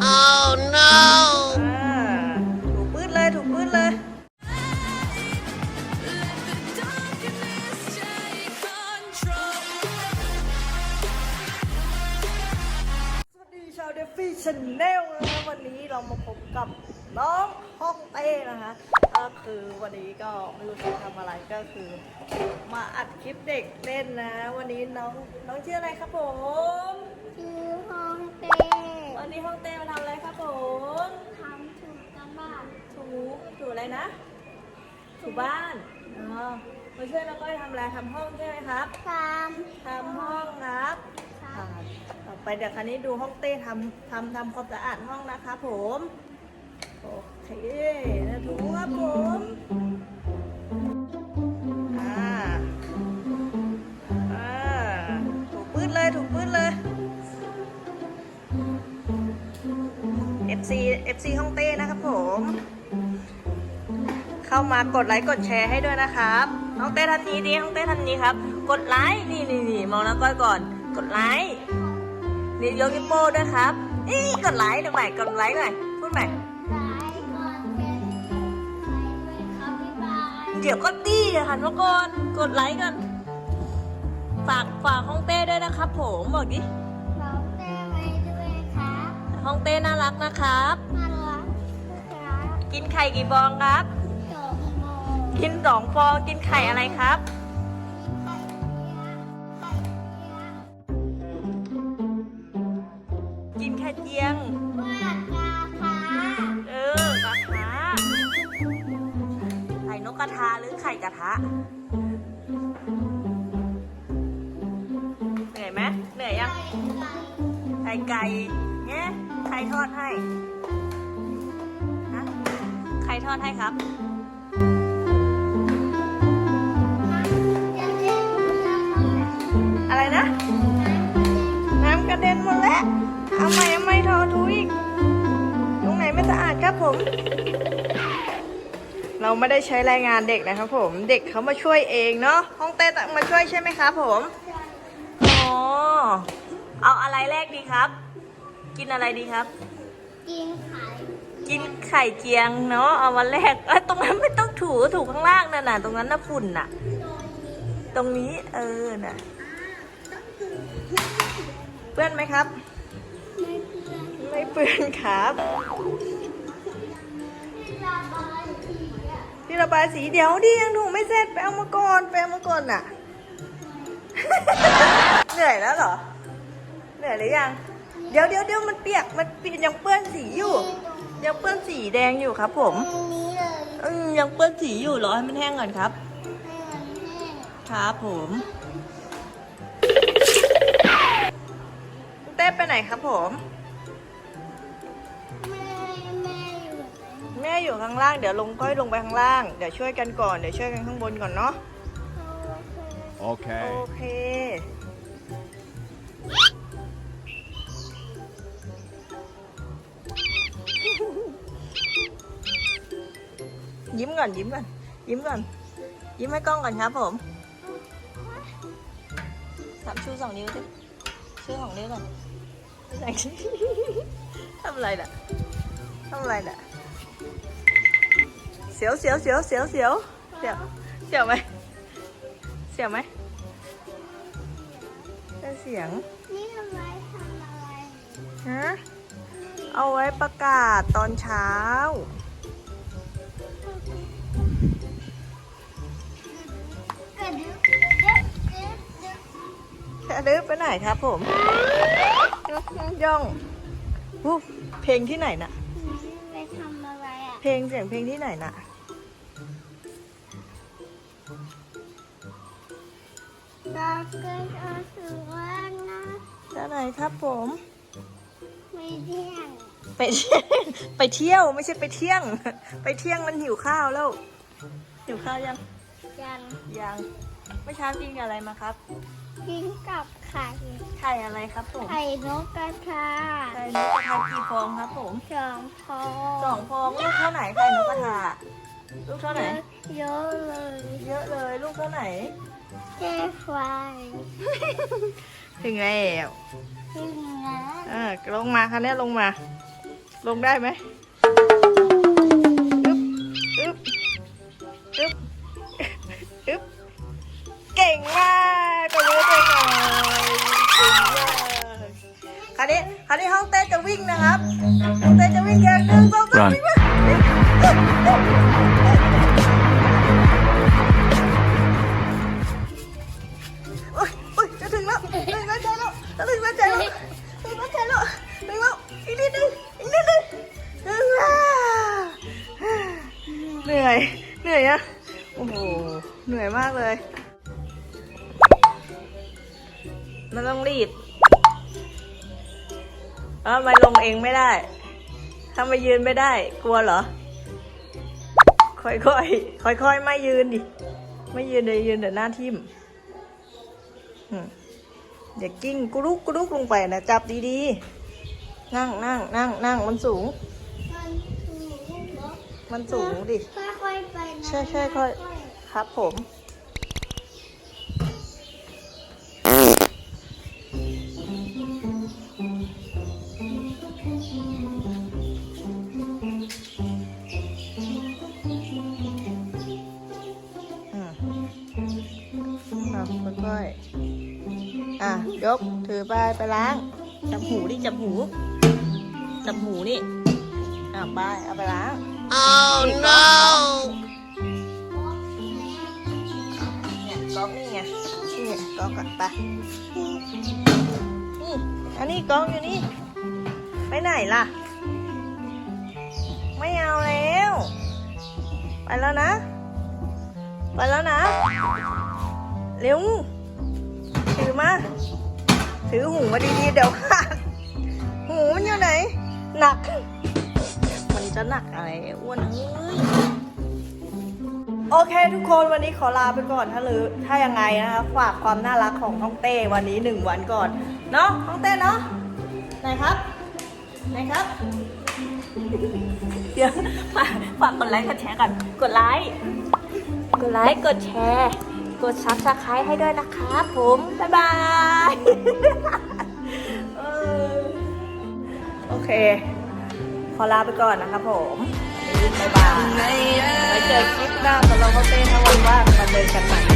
Oh no! อ่าถูปื้ดเลยถูปื้ดเลย สวัสดีชาวเดฟฟี่ชาแนลนะคะวันนี้เรามาพบกับน้องฮ่องเต้นะคะก็คือวันนี้ก็ไม่รู้จะทำอะไรก็คือ มาอัดคลิปเด็กเล่นนะ วันนี้น้องน้องชื่ออะไรครับผม ชื่อห้องเต้ วันนี้ฮ่องเต้มาทำอะไรครับผม ทำถูกกันบ้าน ถูถูอะไร นะ ถูบ้านอ๋อมาช่วยน้องก้อยทำอะไรทำห้องใช่ไหมครับททำห้องครับำค่ะต่อไปเดี๋ยวคราวนี้ดูห้องเต้ทำทำทำความสะอาดห้องนะครับผมโอเคนะถูครับผมอ่าอ่าถูปื้ดเลยถูปื้ดเลย FC FC ห้องเต้นะครับผม เข้ามากดไลค์กดแชร์ให้ด้วยนะครับน้องเต้ทันนี้ดีน้องเต้ทันนี้ครับ กดไลค์นี่นี่นี่มองน้องก้อยก่อน กดไลค์นี่ยกนิ้วโป้ด้วยครับนี่กดไลค์หน่อยใหม่กดไลค์หน่อยพูดใหม่สายก่อนเป็นใครด้วยครับพี่บายเดี๋ยวก็ตี้หันมาก่อนกดไลค์กันฝากฝากห้องเต้ด้วยนะครับ ผมบอกดิน้องเต้ไว้ด้วยครับห้องเต้น่ารักนะครับน่ารักครับกินไข่กี่ฟองครับจบโมง กินสองฟองกินไข่อะไรครับไข่เจียวไข่เจียวกินไข่เจียงว่ากาพาเออกระทะไข่นกกระทาหรือไข่กระทะ เหนื่อยไหมเหนื่อยยัง ไข่ไก่ไข่ไก่เนี่ยใครทอดให้ฮะใครทอดให้ครับ ด็นหมดแล้ว เอาใหม่เอาใหม่ทอทุอีก ตรงไหนไม่สะอาดครับผม เราไม่ได้ใช้แรงงานเด็กนะครับผม เด็กเขามาช่วยเองเนาะ ห้องเต้ตมาช่วยใช่ไหมครับผม อ๋อ เอาอะไรแรกดีครับ กินอะไรดีครับ กินไข่ กินไข่เจียงเนาะ เอามาแรกเอ้ยตรงนั้นไม่ต้องถู ถูข้างล่างนั่นน่ะ ตรงนั้นน่ะฝุ่นน่ะ ตรงนี้ เออ น่ะ เปื้อนไหมครับไม่เพื่อนไม่เปื้อนครับที่ระบายสีอะที่ระบายสีเดี๋ยวดิยังถูไม่เสร็จไปเอามาก่อนไปเอามาก่อนน่ะ เหนื่อยแล้วเหรอ เหนื่อยหรือยัง เดี๋ยวเดี๋ยวเดี๋ยวมันเปียกมันเปียกยังเปื้อนสีอยู่ ยังเปื้อนสีแดงอยู่ครับ ผมตรงนี้เลยอืมยังเปื้อนสีอยู่รอให้มันแห้งก่อนครับให้มันแห้งครับผม เต้ไปไหนครับผมแม่แม่อยู่ไหนแม่อยู่ข้างล่าง เดี๋ยวลงก้อยลงไปข้างล่าง เดี๋ยวช่วยกันก่อน เดี๋ยวช่วยกันข้างบนก่อนเนาะ โอ Okay. เค ยิ้มก่อนยิ้มก่อนยิ้มก่อน ยิ้มให้กล้องก่อนครับผมทำชูสองนิ้วสิชูสองนิ้วก่อน ทำอะไรน่ะทำอะไรน่ะเสียวเสียวเสียวเสียวเสียวเสียวเสียวไหมเสียวไหมได้เสียง นี่ทำไมทำอะไรฮะเอาไว้ประกาศตอนเช้า กระดึ๊บกระดึ๊บกระดึ๊บแค่ลึกไปไหนครับผม ย่องอู้เพลงที่ไหนน่ะ ไปทำอะไรอะ เพลงเสียงเพลงที่ไหนน่ะเราเกิดอาถือว่านะจะไหนครับผม ไม่เที่ยงไปเที่ยวไปเที่ยวไม่ใช่ไปเที่ยง ไปเที่ยงมันหิวข้าวแล้ว หิวข้าวยัง ยังยังเมื่อเช้ากินกับอะไรมาครับ กินกับไข่ไข่อะไรครับผมไข่นกกระทาไข่นกกระทากี่ฟองครับผมสองพอสองฟองลูกเท่าไหนไข่นกกระทาลูกเท่าไหนเยอะเลย เยอะเลยลูกเท่าไหนเจ๊ไฟถึงแล้วถึงนะเออลงมาคันนี้ลงมาถลงได้ไหม นี้คราวนี้ห้องเต้จะวิ่งนะครับห้องเต้จะวิ่งแข่งหนึ่งสองสาม Run วิ่งมาโอ๊ยโอ๊ยจะถึงแล้วถึงแล้วใจแล้วจะถึงแล้วใจแล้วถึงแล้วใจแล้วถึงแล้วอีกนิดนึงอีกนิดนึงถึงแล้วเหนื่อยเหนื่อยอะโอ้โหเหนื่อยมากเลย มันต้องรีบ แล้วทำไมลงเองไม่ได้ทำไมยืนไม่ได้ กลัวเหรอ ค่อยๆ ค่อยๆ ไม่ยืนดิ ไม่ยืนเลยยืนแต่หน้าทิ่มอืมอย่ากิ้งกุรุกกุรุกลงไปนะ จับดีๆ นั่งนั่งนั่งนั่งมันสูง มันถูกเหรอมันสูงดิ ค่อยๆไปนะใช่ใช่ค่อย ครับผม ถือไปไปล้าง จับหูดิจับหู จับหูนี่อะไปเอาไปล้าง oh no เนี่ยก๊อกนี่ไงนี่ไงก๊อกอะไปนี่อันนี้ก๊อกอยู่นี่ ไปไหนล่ะ ไม่เอาแล้ว ไปแล้วนะ ไปแล้วนะ เร็วถือมา ถือหูมาดีๆ เดี๋ยวขาดหูมันอยู่ไหน หนัก มันจะหนักอะไรอ้วนเอ้ย โอเคทุกคนวันนี้ขอลาไปก่อนถ้าหรือถ้ายังไงนะคะฝากความน่ารักของน้องเต้วันนี้หนึ่งวันก่อนเนาะน้องเต้เนาะไหนครับไหนครับ เดี๋ยวฝากฝากกดไลค์กดแชร์ก่อนกดไลค์กดไลค์กดแชร์ กดซับสไครต์ให้ด้วยนะครับผม บ๊ายบาย เค ขอลาไปก่อนนะครับผมบ๊ายบายไว้เจอคลิปหน้าสำหรับน้อเต้ถ้าวันว่างมาเจอกันใหม่